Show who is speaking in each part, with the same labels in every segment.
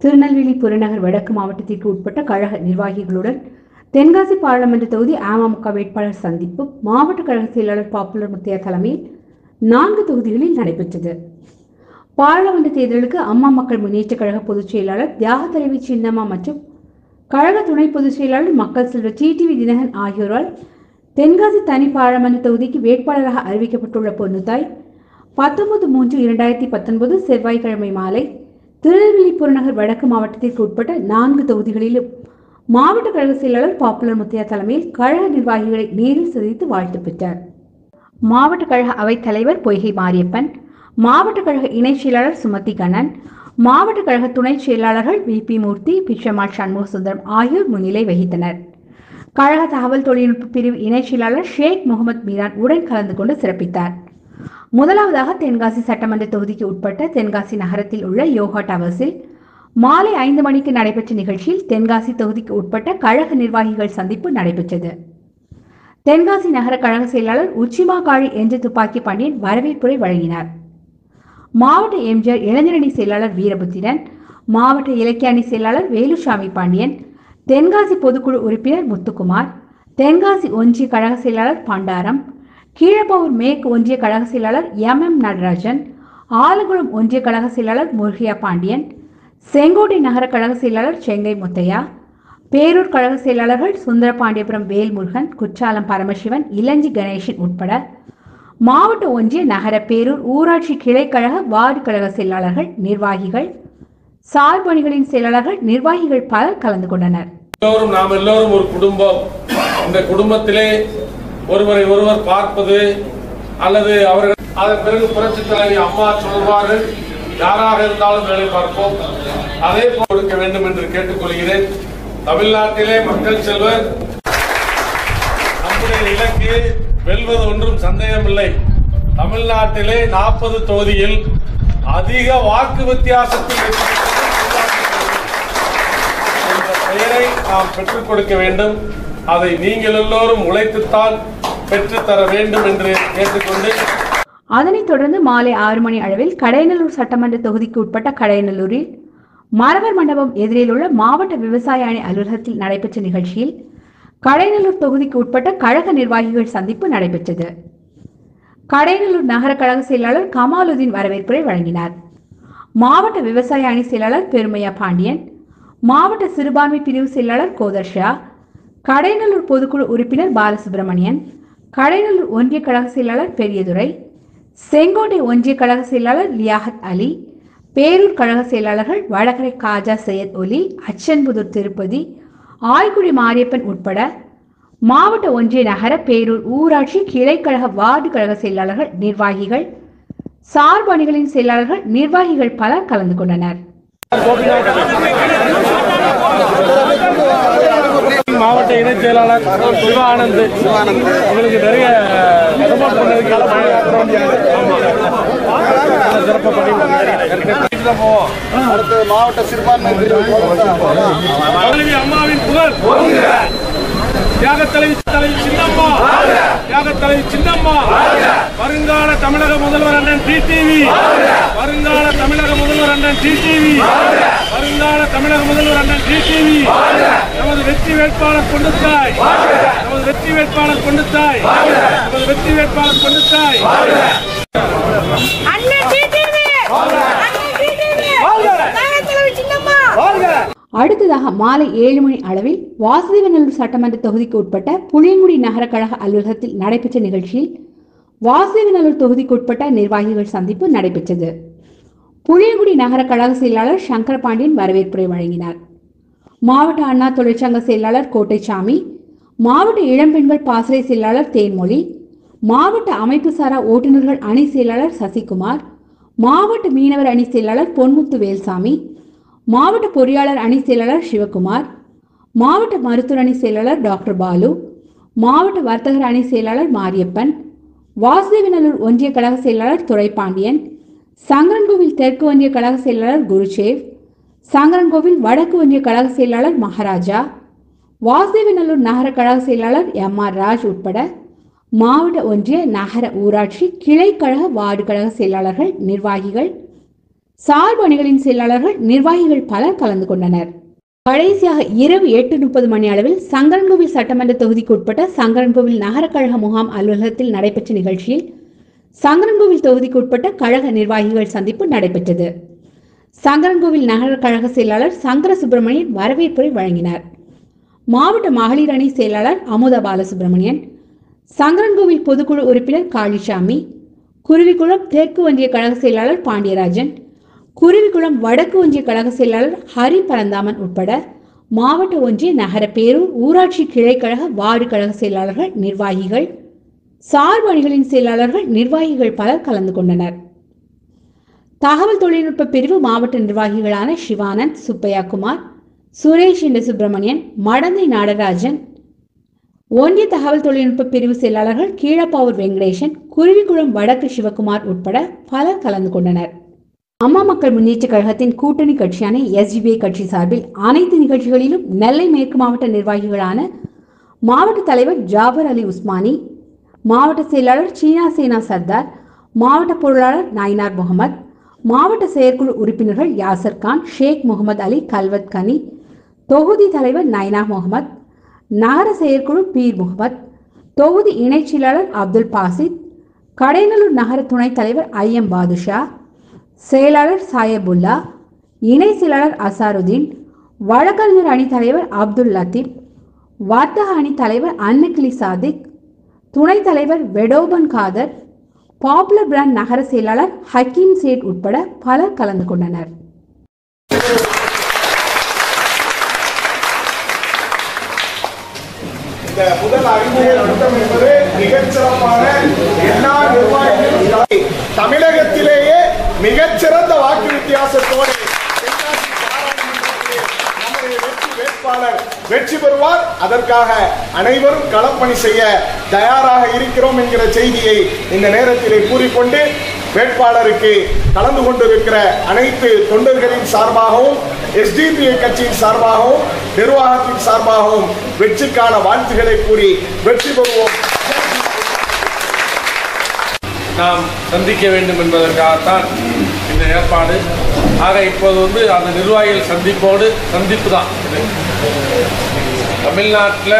Speaker 1: திருநெல்வேலி புறநகர் வடக்கு மாவட்டத்திற்கு உட்பட்ட கழக நிர்வாகிகளுடன் தென்காசி பாராளுமன்ற தொகுதி அமமுக வேட்பாளர் சந்திப்பு மாவட்ட கழக செயலாளர் பாப்புலர் முத்தையா தலைமையில் நான்கு தொகுதிகளில் நடைபெற்றது. பாராளுமன்ற தேர்தலுக்கு அம்மா மக்கள் முன்னேற்ற கழக பொதுச் செயலாளர் தியாக தலைவி சின்னம்மா மற்றும் கழக துணை பொதுச் செயலாளர் மக்கள் செல்வர் டிடிவி தினகன் ஆகியோரால் தென்காசி தனி பாராளுமன்ற தொகுதிக்கு வேட்பாளராக அறிவிக்கப்பட்டுள்ள பொன்னுத்தாய் பத்தொன்பது மூன்று இரண்டாயிரத்தி பத்தொன்பது செவ்வாய்க்கிழமை மாலை திருநெல்வேலி புறநகர் வடக்கு மாவட்டத்திற்கு உட்பட்ட நான்கு தொகுதிகளிலும் மாவட்ட கழக செயலாளர் பாப்புலர் முத்தையா தலைமையில் கழக நிர்வாகிகளை நேரில் சந்தித்து வாழ்த்து பெற்றார். மாவட்ட கழக அவைத் தலைவர் பொய்கை மாரியப்பன் மாவட்ட கழக இணைச் செயலாளர் சுமதி கண்ணன் மாவட்ட கழக துணை செயலாளர்கள் வி. பி. மூர்த்தி பிச்சமாள் சண்முக சுந்தரம் ஆகியோர் முன்னிலை வகித்தனர். கழக தகவல் தொழில்நுட்ப பிரிவு இணைச் செயலாளர் ஷேக் முகமது மீரான் உடன் கலந்து கொண்டு சிறப்பித்தார். முதலாவதாக தென்காசி சட்டமன்ற தொகுதிக்கு உட்பட்ட தென்காசி நகரத்தில் உள்ள யோகா டவர்ஸில் மாலை ஐந்து மணிக்கு நடைபெற்ற நிகழ்ச்சியில் தென்காசி தொகுதிக்கு உட்பட்ட கழக நிர்வாகிகள் சந்திப்பு நடைபெற்றது. தென்காசி நகர கழக செயலாளர் உச்சிமா காளி என்ற துப்பாக்கி பாண்டியன் வரவேற்புரை வழங்கினார். மாவட்ட எம்ஜிஆர் இளைஞரணி செயலாளர் வீரபுத்திரன் மாவட்ட இலக்கிய அணி செயலாளர் வேலுசாமி பாண்டியன் தென்காசி பொதுக்குழு உறுப்பினர் முத்துக்குமார் தென்காசி ஒன்றிய கழக செயலாளர் பாண்டாரம் கீழப்பவூர் மேற்கு ஒன்றிய கழக செயலாளர் எம் எம் நடராஜன் ஆலங்குளம் ஒன்றிய கழக செயலாளர் முருகையா பாண்டியன் செங்கோட்டை நகர கழக செயலாளர் செங்கை முத்தையா பேரூர் கழக செயலாளர்கள் சுந்தரபாண்டியபுரம் வேல்முருகன் குற்றாலம் பரமசிவன் இளஞ்சி கணேசன் உட்பட மாவட்ட ஒன்றிய நகர பேரூர் ஊராட்சி கிளைக்கழக வார்டு கழக செயலாளர்கள் நிர்வாகிகள் சார்பணிகளின் செயலாளர்கள் நிர்வாகிகள் பலர் கலந்து கொண்டனர்.
Speaker 2: எல்லோரும் நாம் எல்லோரும் ஒரு குடும்பம். இந்த குடும்பத்திலே ஒருவரை ஒருவர் பார்ப்பது அல்லது அவர்கள் அதன் பிறகு புரட்சி தலைவி அம்மா சொல்வார்கள் யாராக இருந்தாலும் வேலை பார்ப்போம். அதே கொடுக்க வேண்டும் என்று கேட்டுக்கொள்கிறேன். தமிழ்நாட்டிலே மக்கள் செல்வர் நம்முடைய இலக்கு வெல்வது ஒன்றும் சந்தேகமில்லை. தமிழ்நாட்டிலே நாற்பது தொகுதியில் அதிக வாக்கு வித்தியாசத்தில் பெயரை நாம் பெற்றுக் கொடுக்க வேண்டும். அதை நீங்கள் எல்லோரும் உழைத்துத்தான் பெற்றுத்தர வேண்டும் என்று கேட்டுக்கொண்டு
Speaker 1: அதனைத் தொடர்ந்து மாலை ஆறு மணி அளவில் கடையநல்லூர் சட்டமன்ற தொகுதிக்கு உட்பட்ட கடையநல்லூரில் மரவர் மண்டபம் எதிரில் உள்ள மாவட்ட விவசாய அணி அலுவலகத்தில் நடைபெற்ற நிகழ்ச்சியில் கடையநல்லூர் தொகுதிக்கு உட்பட்ட கழக நிர்வாகிகள் சந்திப்பு நடைபெற்றது. கடையநல்லூர் நகர கழக செயலாளர் கமாலுதீன் வரவேற்புரை வழங்கினார். மாவட்ட விவசாய அணி செயலாளர் பெருமையா பாண்டியன் மாவட்ட சிறுபான்மை பிரிவு செயலாளர் கோதர்ஷா கடையநல்லூர் பொதுக்குழு உறுப்பினர் பாலசுப்ரமணியன் கடையநல்லூர் ஒன்றிய கழக செயலாளர் பெரியதுரை செங்கோட்டை ஒன்றிய கழக செயலாளர் லியாகத் அலி பேரூர் கழக செயலாளர்கள் வடகரை காஜா சையத் ஒலி அச்சன்புதூர் திருப்பதி ஆய்குடி மாரியப்பன் உட்பட மாவட்ட ஒன்றிய நகர பேரூர் ஊராட்சி கிளைக்கழக வார்டு கழக செயலாளர்கள் நிர்வாகிகள் சார்பு அணிகளின் செயலாளர்கள் நிர்வாகிகள் பலர் கலந்து கொண்டனர்
Speaker 2: மாவட்ட இணைச் செயலாளர் சிவானந்த். உங்களுக்கு நிறைய சப்போர்ட் பண்ணதுக்காக சிறப்பாக பண்ணி
Speaker 3: அடுத்து மாவட்ட சிறுபான்மை
Speaker 2: அம்மாவின் புகழ். தியாக தலைவி தலைவி சின்னம்மா. தியாக தலைவி சின்னம்மா. வருங்கால தமிழக முதல்வர் அண்ணன் டிடிவி. வருங்கால தமிழக முதல்வர் அண்ணன் டிடிவி. வருங்கால தமிழக முதல்வர் அண்ணன் டிடிவி. நமது வெற்றி வேட்பாளர் கொண்டுத்தாய் நமது வெற்றி வேட்பாளர் கொண்டுத்தாய் நமது வெற்றி வேட்பாளர் கொண்டுத்தாய்
Speaker 4: அண்ணன் அண்ணன் டிடிவி நாகத்தலைவி சின்னம்மா
Speaker 1: அடுத்ததாக மாலை ஏழு மணி அளவில் வாசுதேவநல்லூர் சட்டமன்ற தொகுதிக்கு உட்பட்ட புளியங்குடி நகர கழக அலுவலகத்தில் நடைபெற்ற நிகழ்ச்சியில் வாசுதேவநல்லூர் தொகுதிக்கு உட்பட்ட நிர்வாகிகள் சந்திப்பு நடைபெற்றது. புளியங்குடி நகர கழக செயலாளர் சங்கரபாண்டியன் வரவேற்புரை வழங்கினார். மாவட்ட அண்ணா தொழிற்சங்க செயலாளர் கோட்டைசாமி மாவட்ட இளம்பெண்கள் பாசறை செயலாளர் தேன்மொழி மாவட்ட அமைப்பு சாரா ஓட்டுநர்கள் அணி செயலாளர் சசிகுமார் மாவட்ட மீனவர் அணி செயலாளர் பொன்முத்து வேல்சாமி மாவட்ட பொறியாளர் அணி செயலாளர் சிவகுமார் மாவட்ட மருத்துவர் அணி செயலாளர் டாக்டர் பாலு மாவட்ட வர்த்தகர் அணி செயலாளர் மாரியப்பன் வாசுதேவநல்லூர் ஒன்றிய கழக செயலாளர் துரைபாண்டியன் சங்கரன்கோவில் தெற்கு ஒன்றிய கழக செயலாளர் குருசேவ் சங்கரன்கோவில் வடக்கு ஒன்றிய கழக செயலாளர் மகாராஜா வாசுதேவநல்லூர் நகர கழக செயலாளர் எம் ஆர் ராஜ் உட்பட மாவட்ட ஒன்றிய நகர ஊராட்சி கிளை கழக வார்டு கழக செயலாளர்கள் நிர்வாகிகள் சார்பு அணிகளின் செயலாளர்கள் நிர்வாகிகள் பலர் கலந்து கொண்டனர். கடைசியாக இரவு எட்டு முப்பது மணி அளவில் சங்கரன்கோவில் சட்டமன்ற தொகுதிக்கு உட்பட்ட சங்கரன்கோவில் நகர கழக முகாம் அலுவலகத்தில் நடைபெற்ற நிகழ்ச்சியில் சங்கரன்கோவில் தொகுதிக்கு உட்பட்ட கழக நிர்வாகிகள் சந்திப்பு நடைபெற்றது. சங்கரன்கோவில் நகர கழக செயலாளர் சங்கர சுப்பிரமணியன் வரவேற்புரை வழங்கினார். மாவட்ட மகளிர் அணி செயலாளர் அமுத பாலசுப்பிரமணியன் சங்கரன்கோவில் பொதுக்குழு உறுப்பினர் காளிசாமி குருவிக்குளம் தெற்கு ஒன்றிய கழக செயலாளர் பாண்டியராஜன் குருவிக்குளம் வடக்கு ஒன்றிய கழக செயலாளர் ஹரி பரந்தாமன் உட்பட மாவட்ட ஒன்றிய நகர பேரூர் ஊராட்சி கிளைக்கழக வார்டு கழக செயலாளர்கள் நிர்வாகிகள் சார்பு அணிகளின் செயலாளர்கள் நிர்வாகிகள் பலர் கலந்து கொண்டனர். தகவல் தொழில்நுட்ப பிரிவு மாவட்ட நிர்வாகிகளான சிவானந்த் சுப்பையா குமார் சுரேஷ் என்ற சுப்பிரமணியன் மடந்தை நாடராஜன் ஒன்றிய தகவல் தொழில்நுட்ப பிரிவு செயலாளர்கள் கீழப்பாவூர் வெங்கடேசன் குருவிக்குளம் வடக்கு சிவகுமார் உட்பட பலர் கலந்து கொண்டனர். அம்மா மக்கள் முன்னேற்ற கழகத்தின் கூட்டணி கட்சியான எஸ்டிபிஐ கட்சி சார்பில் அனைத்து நிகழ்ச்சிகளிலும் நெல்லை மேற்கு மாவட்ட நிர்வாகிகளான மாவட்ட தலைவர் ஜாபர் அலி உஸ்மானி மாவட்ட செயலாளர் சீனா சேனா சர்தார் மாவட்ட பொருளாளர் நாயினார் முகமது மாவட்ட செயற்குழு உறுப்பினர்கள் யாசர் கான் ஷேக் முகமது அலி கல்வத் கனி தொகுதி தலைவர் நைனா முகமது நகர செயற்குழு பீர் முகமது தொகுதி இணைச் செயலாளர் அப்துல் பாசித் கடைநல்லூர் நகர துணைத் தலைவர் ஐ எம் பாதுஷா செயலாளர் சாயபுல்லா இணை செயலாளர் அசாருதீன் வழக்கறிஞர் அணி தலைவர் அப்துல் லத்தீப் வர்த்தக அணி தலைவர் அன்னக்கிளி சாதிக் துணைத் தலைவர் வெடோபன் காதர் பாப்புலர் பிராண்ட் நகர செயலாளர் ஹக்கீம் சேட் உட்பட பலர் கலந்து கொண்டனர்.
Speaker 3: முதல் அறிமுக கூட்டம் என்பது மிகச்சிறப்பான எல்லா நிர்வாகிகளும் தமிழகத்திலேயே மிகச்சிறந்த வாக்கு வித்தியாசத்தோடு வெற்றி வேட்பாளர் வெற்றி பெறுவார். அதற்காக அனைவரும் களப்பணி செய்ய தயாராக இருக்கிறோம் என்கிற செய்தியை இந்த நேரத்தில் கூறிக்கொண்டு வேட்பாளருக்கு கலந்து கொண்டிருக்கிற அனைத்து தொண்டர்களின் சார்பாகவும் எஸ்டிபிஐ கட்சியின் சார்பாகவும் நிர்வாகத்தின் சார்பாகவும் வெற்றிக்கான வாழ்த்துக்களை கூறி வெற்றி பெறுவோம்.
Speaker 2: நாம் சந்திக்க வேண்டும் என்பதற்காகத்தான் இந்த ஏற்பாடு. ஆக இப்போது வந்து அந்த நிர்வாகிகள் சந்திப்போடு சந்திப்பு தான் தமிழ்நாட்டில்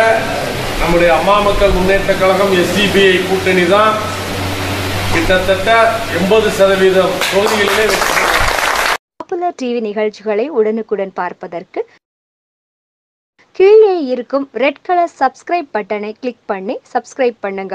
Speaker 2: நம்முடைய அம்மா மக்கள் முன்னேற்ற கழகம் எஸ்சிபிஐ கூட்டணி தான் கிட்டத்தட்ட எண்பது சதவீதம் தொகுதிகளிலே
Speaker 5: பாப்புலர் டிவி நிகழ்ச்சிகளை உடனுக்குடன் பார்ப்பதற்கு கீழே இருக்கும் ரெட் கலர் சப்ஸ்கிரைப் பட்டனை கிளிக் பண்ணி சப்ஸ்கிரைப் பண்ணுங்க.